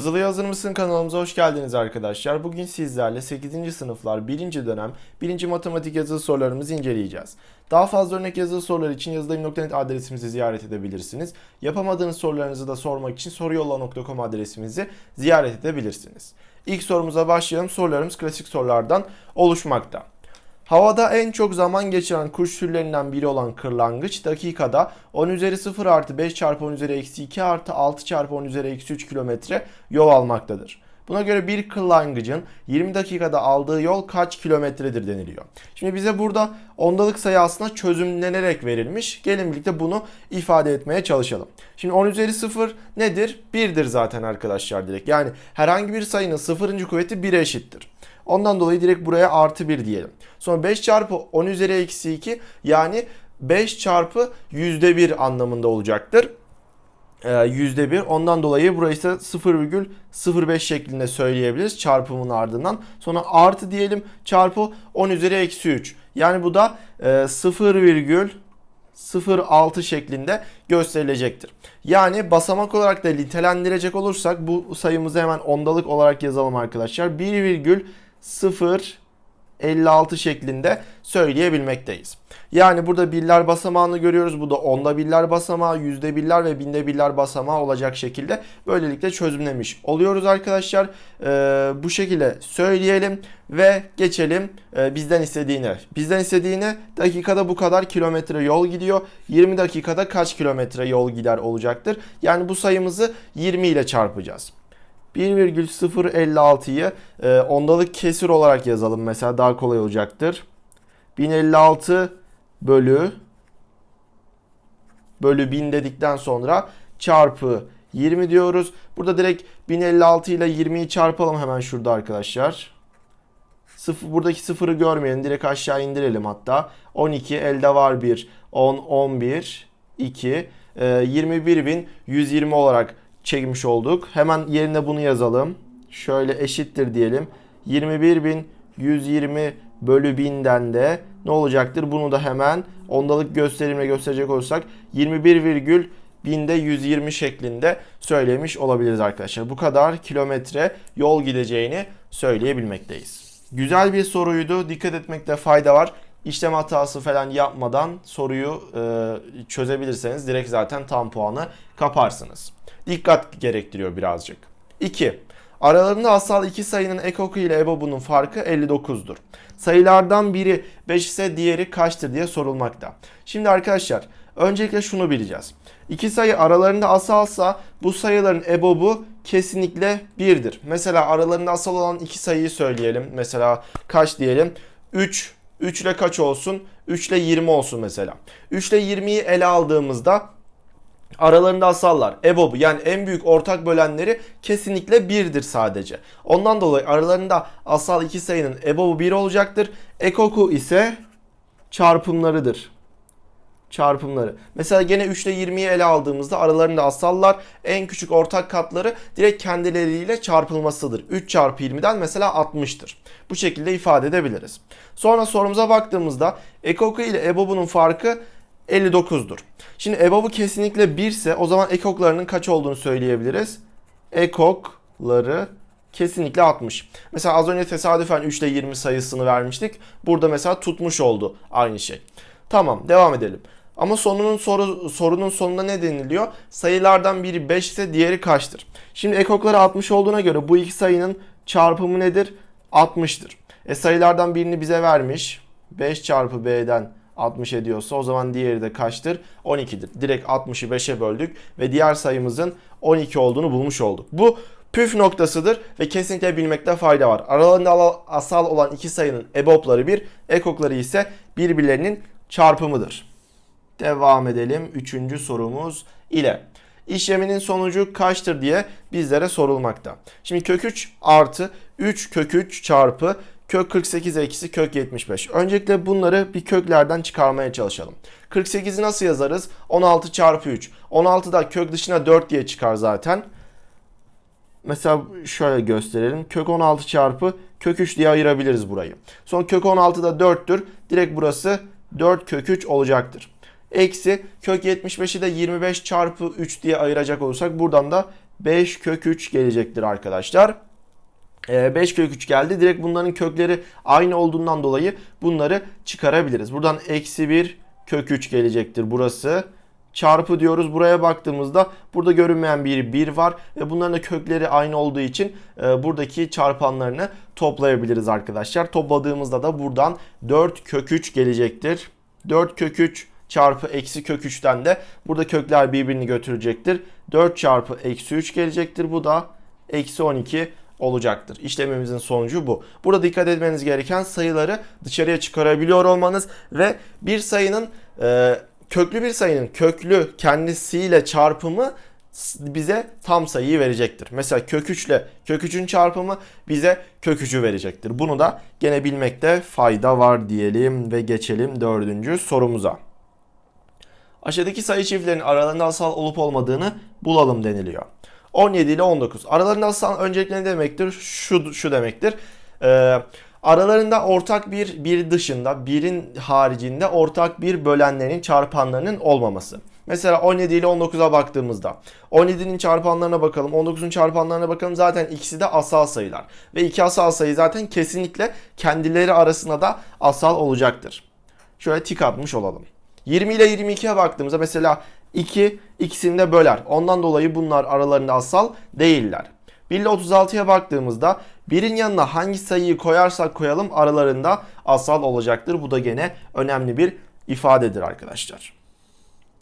Yazılıya hazır mısın kanalımıza hoş geldiniz arkadaşlar. Bugün sizlerle 8. sınıflar 1. dönem 1. matematik yazılı sorularımızı inceleyeceğiz. Daha fazla örnek yazılı sorular için yazılayım.net adresimizi ziyaret edebilirsiniz. Yapamadığınız sorularınızı da sormak için soruyolla.com adresimizi ziyaret edebilirsiniz. İlk sorumuza başlayalım. Sorularımız klasik sorulardan oluşmakta. Havada en çok zaman geçiren kuş türlerinden biri olan kırlangıç dakikada 10 üzeri 0 artı 5 çarpı 10 üzeri eksi 2 artı 6 çarpı 10 üzeri eksi 3 kilometre yol almaktadır. Buna göre bir kırlangıcın 20 dakikada aldığı yol kaç kilometredir deniliyor. Şimdi bize burada ondalık sayı aslında çözümlenerek verilmiş. Gelin birlikte bunu ifade etmeye çalışalım. Şimdi 10 üzeri 0 nedir? 1'dir zaten arkadaşlar direkt. Yani herhangi bir sayının sıfırıncı kuvveti 1'e eşittir. Ondan dolayı direkt buraya artı 1 diyelim. Sonra 5 çarpı 10 üzeri eksi 2 yani 5 çarpı yüzde 1 anlamında olacaktır. Ee, yüzde 1. Ondan dolayı burayı ise 0,05 şeklinde söyleyebiliriz çarpımın ardından. Sonra artı diyelim çarpı 10 üzeri eksi 3. Yani bu da e, 0,06 şeklinde gösterilecektir. Yani basamak olarak da nitelendirecek olursak bu sayımızı hemen ondalık olarak yazalım arkadaşlar. 1,056 şeklinde söyleyebilmekteyiz. Yani burada birler basamağını görüyoruz. Bu da onda birler basamağı, yüzde birler ve binde birler basamağı olacak şekilde böylelikle çözümlemiş oluyoruz arkadaşlar. Ee, bu şekilde söyleyelim ve geçelim e, bizden istediğine. Bizden istediğine dakikada bu kadar kilometre yol gidiyor. 20 dakikada kaç kilometre yol gider olacaktır. Yani bu sayımızı 20 ile çarpacağız. 1,056'yı e, ondalık kesir olarak yazalım mesela daha kolay olacaktır. 1056 bölü bölü 1000 dedikten sonra çarpı 20 diyoruz. Burada direkt 1056 ile 20'yi çarpalım hemen şurada arkadaşlar. Sıfır, buradaki sıfırı görmeyelim. Direkt aşağı indirelim hatta. 12 elde var 1. 10, 11, 2. E, 21.120 olarak çekmiş olduk. Hemen yerine bunu yazalım. Şöyle eşittir diyelim. 21.120 bölü 1000'den de ne olacaktır? Bunu da hemen ondalık gösterimle gösterecek olursak 21, binde 120 şeklinde söylemiş olabiliriz arkadaşlar. Bu kadar kilometre yol gideceğini söyleyebilmekteyiz. Güzel bir soruydu. Dikkat etmekte fayda var. İşlem hatası falan yapmadan soruyu e, çözebilirseniz direkt zaten tam puanı kaparsınız. Dikkat gerektiriyor birazcık. 2. Aralarında asal iki sayının ekoku ile ebobunun farkı 59'dur. Sayılardan biri 5 ise diğeri kaçtır diye sorulmakta. Şimdi arkadaşlar öncelikle şunu bileceğiz. İki sayı aralarında asalsa bu sayıların ebobu kesinlikle 1'dir. Mesela aralarında asal olan iki sayıyı söyleyelim. Mesela kaç diyelim? 3 3 ile kaç olsun? 3 ile 20 olsun mesela. 3 ile 20'yi ele aldığımızda aralarında asallar. EBOB'u yani en büyük ortak bölenleri kesinlikle 1'dir sadece. Ondan dolayı aralarında asal iki sayının EBOB'u 1 olacaktır. Ekoku ise çarpımlarıdır. Çarpımları. Mesela gene 3 ile 20'yi ele aldığımızda aralarında asallar en küçük ortak katları direkt kendileriyle çarpılmasıdır. 3 çarpı 20'den mesela 60'tır. Bu şekilde ifade edebiliriz. Sonra sorumuza baktığımızda ekoku ile EBOB'unun farkı 59'dur. Şimdi EBOB'u kesinlikle 1 ise o zaman ekoklarının kaç olduğunu söyleyebiliriz. Ekokları kesinlikle 60. Mesela az önce tesadüfen 3 ile 20 sayısını vermiştik. Burada mesela tutmuş oldu aynı şey. Tamam devam edelim. Ama sonunun soru, sorunun sonunda ne deniliyor? Sayılardan biri 5 ise diğeri kaçtır? Şimdi ekokları 60 olduğuna göre bu iki sayının çarpımı nedir? 60'tır. E sayılardan birini bize vermiş. 5 çarpı b'den 60 ediyorsa o zaman diğeri de kaçtır? 12'dir. Direkt 60'ı 5'e böldük ve diğer sayımızın 12 olduğunu bulmuş olduk. Bu püf noktasıdır ve kesinlikle bilmekte fayda var. Aralarında asal olan iki sayının ebopları bir, ekokları ise birbirlerinin çarpımıdır. Devam edelim. Üçüncü sorumuz ile. İşleminin sonucu kaçtır diye bizlere sorulmakta. Şimdi kök 3 artı 3 kök 3 çarpı kök 48 eksi kök 75. Öncelikle bunları bir köklerden çıkarmaya çalışalım. 48'i nasıl yazarız? 16 çarpı 3. 16 da kök dışına 4 diye çıkar zaten. Mesela şöyle gösterelim. Kök 16 çarpı kök 3 diye ayırabiliriz burayı. Sonra kök 16 da 4'tür. Direkt burası 4 kök 3 olacaktır. Eksi kök 75'i de 25 çarpı 3 diye ayıracak olursak buradan da 5 kök 3 gelecektir arkadaşlar. 5 kök 3 geldi. Direkt bunların kökleri aynı olduğundan dolayı bunları çıkarabiliriz. Buradan eksi 1 kök 3 gelecektir burası. Çarpı diyoruz. Buraya baktığımızda burada görünmeyen bir 1 var. Ve bunların da kökleri aynı olduğu için e, buradaki çarpanlarını toplayabiliriz arkadaşlar. Topladığımızda da buradan 4 kök 3 gelecektir. 4 kök 3 çarpı eksi kök 3'ten de burada kökler birbirini götürecektir. 4 çarpı eksi 3 gelecektir. Bu da eksi 12 olacaktır. İşlemimizin sonucu bu. Burada dikkat etmeniz gereken sayıları dışarıya çıkarabiliyor olmanız ve bir sayının e, köklü bir sayının köklü kendisiyle çarpımı bize tam sayıyı verecektir. Mesela kök 3 ile kök 3'ün çarpımı bize kök 3'ü verecektir. Bunu da gene bilmekte fayda var diyelim ve geçelim dördüncü sorumuza. Aşağıdaki sayı çiftlerinin aralarında asal olup olmadığını bulalım deniliyor. 17 ile 19. Aralarında asal öncelikle ne demektir? Şu, şu demektir. Ee, aralarında ortak bir, bir dışında, birin haricinde ortak bir bölenlerin çarpanlarının olmaması. Mesela 17 ile 19'a baktığımızda 17'nin çarpanlarına bakalım, 19'un çarpanlarına bakalım. Zaten ikisi de asal sayılar. Ve iki asal sayı zaten kesinlikle kendileri arasında da asal olacaktır. Şöyle tik atmış olalım. 20 ile 22'ye baktığımızda mesela 2 ikisini de böler. Ondan dolayı bunlar aralarında asal değiller. 1 ile 36'ya baktığımızda birin yanına hangi sayıyı koyarsak koyalım aralarında asal olacaktır. Bu da gene önemli bir ifadedir arkadaşlar.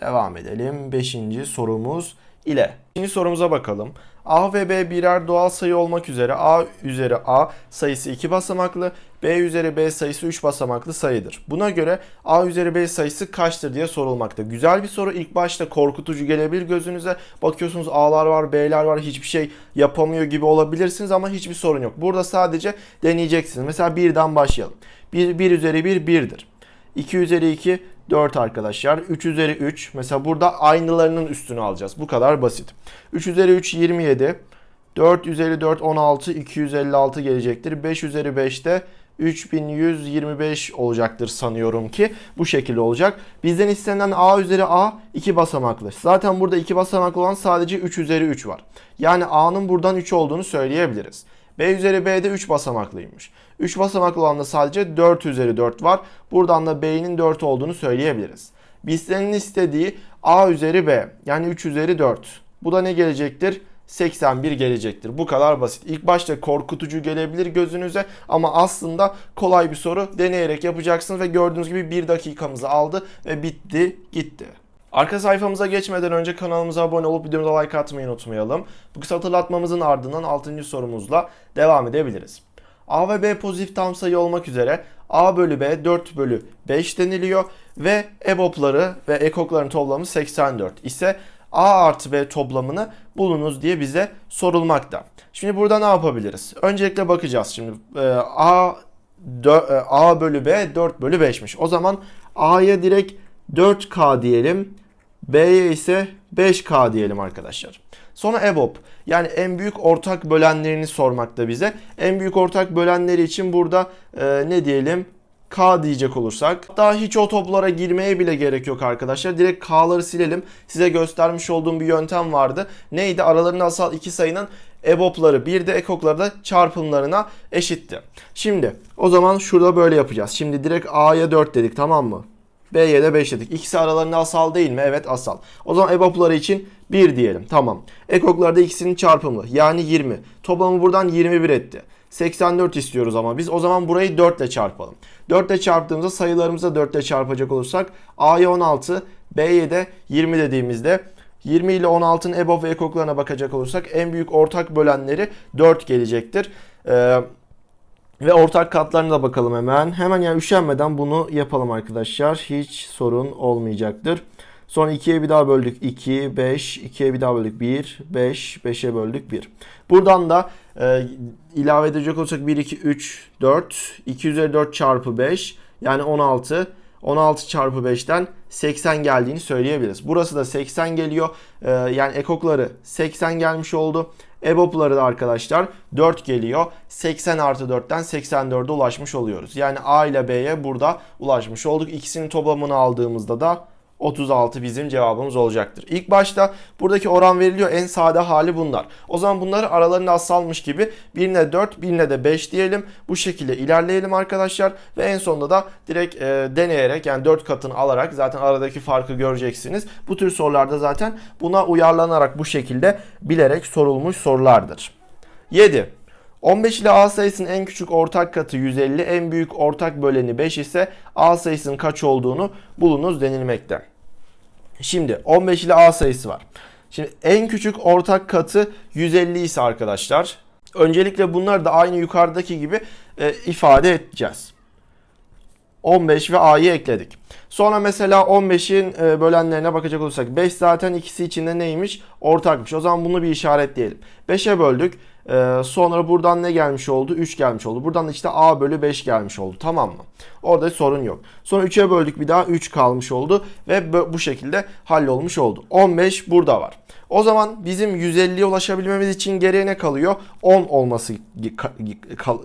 Devam edelim. 5. sorumuz ile. İkinci sorumuza bakalım. A ve B birer doğal sayı olmak üzere A üzeri A sayısı 2 basamaklı, B üzeri B sayısı 3 basamaklı sayıdır. Buna göre A üzeri B sayısı kaçtır diye sorulmakta. Güzel bir soru. İlk başta korkutucu gelebilir gözünüze. Bakıyorsunuz A'lar var, B'ler var. Hiçbir şey yapamıyor gibi olabilirsiniz ama hiçbir sorun yok. Burada sadece deneyeceksiniz. Mesela birden başlayalım. 1, 1 üzeri 1 1'dir. 2 üzeri 2 4 arkadaşlar. 3 üzeri 3. Mesela burada aynılarının üstünü alacağız. Bu kadar basit. 3 üzeri 3 27. 4 üzeri 4 16. 256 gelecektir. 5 üzeri 5 de 3125 olacaktır sanıyorum ki. Bu şekilde olacak. Bizden istenen A üzeri A 2 basamaklı. Zaten burada 2 basamaklı olan sadece 3 üzeri 3 var. Yani A'nın buradan 3 olduğunu söyleyebiliriz. B üzeri B'de 3 basamaklıymış. 3 basamaklı olan da sadece 4 üzeri 4 var. Buradan da B'nin 4 olduğunu söyleyebiliriz. Bizlerin istediği A üzeri B yani 3 üzeri 4. Bu da ne gelecektir? 81 gelecektir. Bu kadar basit. İlk başta korkutucu gelebilir gözünüze ama aslında kolay bir soru. Deneyerek yapacaksınız ve gördüğünüz gibi 1 dakikamızı aldı ve bitti gitti. Arka sayfamıza geçmeden önce kanalımıza abone olup videomuza like atmayı unutmayalım. Bu kısa hatırlatmamızın ardından 6. sorumuzla devam edebiliriz. A ve B pozitif tam sayı olmak üzere A bölü B 4 bölü 5 deniliyor ve EBOB'ları ve ekokların toplamı 84 ise A artı B toplamını bulunuz diye bize sorulmakta. Şimdi burada ne yapabiliriz? Öncelikle bakacağız şimdi. Ee, A, e, A bölü B 4 bölü 5'miş. O zaman A'ya direkt 4K diyelim. B'ye ise 5K diyelim arkadaşlar. Sonra EBOB yani en büyük ortak bölenlerini sormakta bize. En büyük ortak bölenleri için burada e, ne diyelim? K diyecek olursak. Daha hiç o toplara girmeye bile gerek yok arkadaşlar. Direkt K'ları silelim. Size göstermiş olduğum bir yöntem vardı. Neydi? Aralarında asal iki sayının EBOB'ları bir de ekokları da çarpımlarına eşitti. Şimdi o zaman şurada böyle yapacağız. Şimdi direkt A'ya 4 dedik tamam mı? B'ye de 5 dedik. İkisi aralarında asal değil mi? Evet asal. O zaman EBOB'ları için 1 diyelim. Tamam. Ekoklarda ikisinin çarpımı yani 20. Toplamı buradan 21 etti. 84 istiyoruz ama biz o zaman burayı 4 ile çarpalım. 4 ile çarptığımızda sayılarımızı 4 ile çarpacak olursak A'ya 16, B'ye de 20 dediğimizde 20 ile 16'ın EBOB ve ekoklarına bakacak olursak en büyük ortak bölenleri 4 gelecektir. Ee, ve ortak katlarına da bakalım hemen. Hemen yani üşenmeden bunu yapalım arkadaşlar. Hiç sorun olmayacaktır. Sonra 2'ye bir daha böldük 2, 5, 2'ye bir daha böldük 1, 5, 5'e böldük 1. Buradan da e, ilave edecek olursak 1, 2, 3, 4, 2 üzeri 4 çarpı 5 yani 16. 16 çarpı 5'ten 80 geldiğini söyleyebiliriz. Burası da 80 geliyor. Ee, yani ekokları 80 gelmiş oldu. EBOB'ları da arkadaşlar 4 geliyor. 80 artı 4'ten 84'e ulaşmış oluyoruz. Yani A ile B'ye burada ulaşmış olduk. İkisinin toplamını aldığımızda da 36 bizim cevabımız olacaktır. İlk başta buradaki oran veriliyor. En sade hali bunlar. O zaman bunları aralarında asalmış gibi birine 4, birine de 5 diyelim. Bu şekilde ilerleyelim arkadaşlar. Ve en sonunda da direkt e, deneyerek yani 4 katını alarak zaten aradaki farkı göreceksiniz. Bu tür sorularda zaten buna uyarlanarak bu şekilde bilerek sorulmuş sorulardır. 7. 15 ile A sayısının en küçük ortak katı 150, en büyük ortak böleni 5 ise A sayısının kaç olduğunu bulunuz denilmekte. Şimdi 15 ile A sayısı var. Şimdi en küçük ortak katı 150 ise arkadaşlar öncelikle bunları da aynı yukarıdaki gibi e, ifade edeceğiz. 15 ve A'yı ekledik. Sonra mesela 15'in e, bölenlerine bakacak olursak 5 zaten ikisi içinde neymiş? Ortakmış. O zaman bunu bir işaretleyelim. 5'e böldük. E, sonra buradan ne gelmiş oldu? 3 gelmiş oldu. Buradan da işte A bölü 5 gelmiş oldu. Tamam mı? Orada sorun yok. Sonra 3'e böldük bir daha 3 kalmış oldu. Ve bu şekilde hallolmuş oldu. 15 burada var. O zaman bizim 150'ye ulaşabilmemiz için geriye ne kalıyor? 10 olması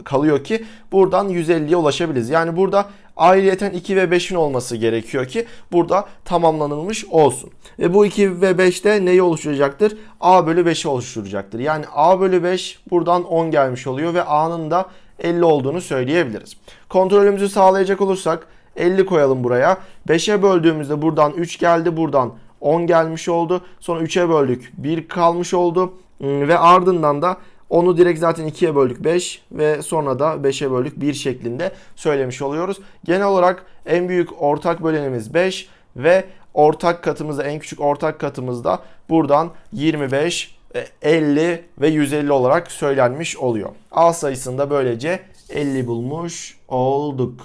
kalıyor ki buradan 150'ye ulaşabiliriz. Yani burada ayrıyeten 2 ve 5'in olması gerekiyor ki burada tamamlanılmış olsun. Ve bu 2 ve 5 de neyi oluşturacaktır? A bölü 5'i oluşturacaktır. Yani A bölü 5 buradan 10 gelmiş oluyor ve A'nın da 50 olduğunu söyleyebiliriz. Kontrolümüzü sağlayacak olursak 50 koyalım buraya. 5'e böldüğümüzde buradan 3 geldi. Buradan 10 gelmiş oldu. Sonra 3'e böldük. 1 kalmış oldu. Hmm, ve ardından da onu direkt zaten 2'ye böldük 5 ve sonra da 5'e böldük 1 şeklinde söylemiş oluyoruz. Genel olarak en büyük ortak bölenimiz 5 ve ortak katımızda en küçük ortak katımızda buradan 25, 50 ve 150 olarak söylenmiş oluyor. A sayısında böylece 50 bulmuş olduk.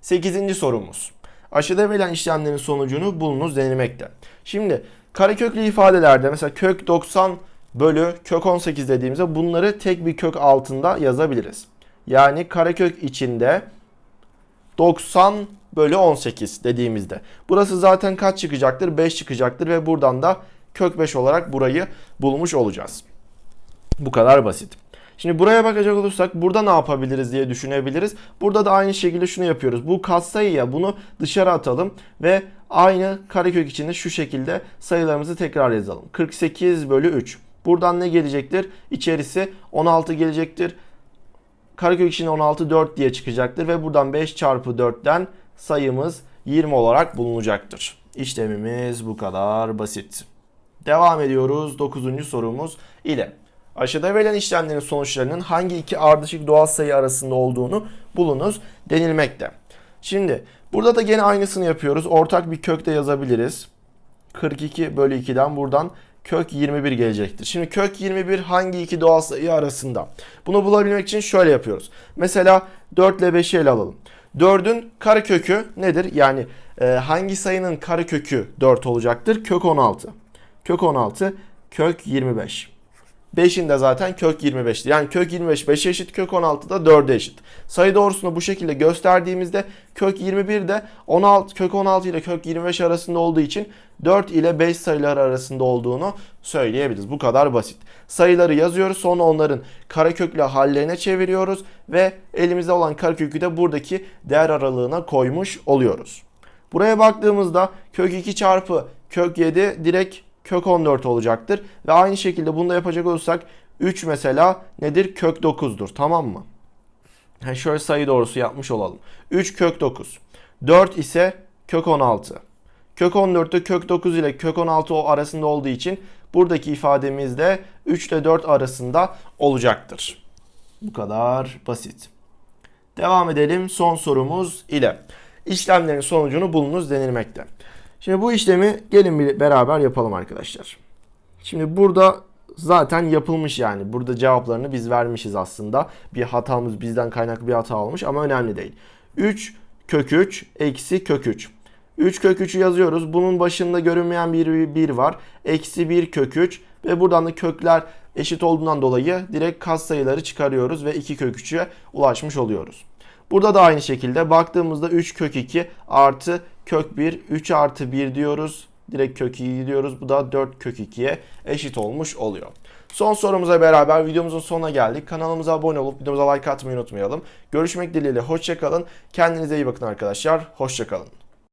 8. sorumuz. Aşağıda verilen işlemlerin sonucunu bulunuz denilmekte. Şimdi kareköklü ifadelerde mesela kök 90 bölü kök 18 dediğimizde bunları tek bir kök altında yazabiliriz. Yani karekök içinde 90 bölü 18 dediğimizde. Burası zaten kaç çıkacaktır? 5 çıkacaktır ve buradan da kök 5 olarak burayı bulmuş olacağız. Bu kadar basit. Şimdi buraya bakacak olursak burada ne yapabiliriz diye düşünebiliriz. Burada da aynı şekilde şunu yapıyoruz. Bu katsayıya bunu dışarı atalım ve aynı karekök içinde şu şekilde sayılarımızı tekrar yazalım. 48 bölü 3. Buradan ne gelecektir? İçerisi 16 gelecektir. Karekök içinde 16 4 diye çıkacaktır ve buradan 5 çarpı 4'ten sayımız 20 olarak bulunacaktır. İşlemimiz bu kadar basit. Devam ediyoruz 9. sorumuz ile. Aşağıda verilen işlemlerin sonuçlarının hangi iki ardışık doğal sayı arasında olduğunu bulunuz denilmekte. Şimdi burada da gene aynısını yapıyoruz. Ortak bir kök de yazabiliriz. 42 bölü 2'den buradan kök 21 gelecektir. Şimdi kök 21 hangi iki doğal sayı arasında? Bunu bulabilmek için şöyle yapıyoruz. Mesela 4 ile 5'i ele alalım. 4'ün karekökü nedir? Yani e, hangi sayının karekökü 4 olacaktır? Kök 16. Kök 16 kök 25. 5'in de zaten kök 25'ti. Yani kök 25 5'e eşit, kök 16 da 4'e eşit. Sayı doğrusunu bu şekilde gösterdiğimizde kök 21 de 16 kök 16 ile kök 25 arasında olduğu için 4 ile 5 sayıları arasında olduğunu söyleyebiliriz. Bu kadar basit. Sayıları yazıyoruz sonra onların kareköklü hallerine çeviriyoruz ve elimizde olan karekökü de buradaki değer aralığına koymuş oluyoruz. Buraya baktığımızda kök 2 çarpı kök 7 direkt kök 14 olacaktır. Ve aynı şekilde bunu da yapacak olursak 3 mesela nedir? Kök 9'dur tamam mı? Yani şöyle sayı doğrusu yapmış olalım. 3 kök 9. 4 ise kök 16. Kök 14 de kök 9 ile kök 16 arasında olduğu için buradaki ifademiz de 3 ile 4 arasında olacaktır. Bu kadar basit. Devam edelim son sorumuz ile. İşlemlerin sonucunu bulunuz denilmekte. Şimdi bu işlemi gelin bir beraber yapalım arkadaşlar. Şimdi burada zaten yapılmış yani. Burada cevaplarını biz vermişiz aslında. Bir hatamız bizden kaynaklı bir hata olmuş ama önemli değil. 3 kök 3 eksi kök 3. 3 kök 3'ü yazıyoruz. Bunun başında görünmeyen bir 1 var. Eksi 1 kök 3 ve buradan da kökler eşit olduğundan dolayı direkt sayıları çıkarıyoruz ve 2 kök 3'e ulaşmış oluyoruz. Burada da aynı şekilde baktığımızda 3 kök 2 artı kök 1 3 artı 1 diyoruz. Direkt kök 2 diyoruz. Bu da 4 kök 2'ye eşit olmuş oluyor. Son sorumuza beraber videomuzun sonuna geldik. Kanalımıza abone olup videomuza like atmayı unutmayalım. Görüşmek dileğiyle hoşçakalın. Kendinize iyi bakın arkadaşlar. Hoşçakalın.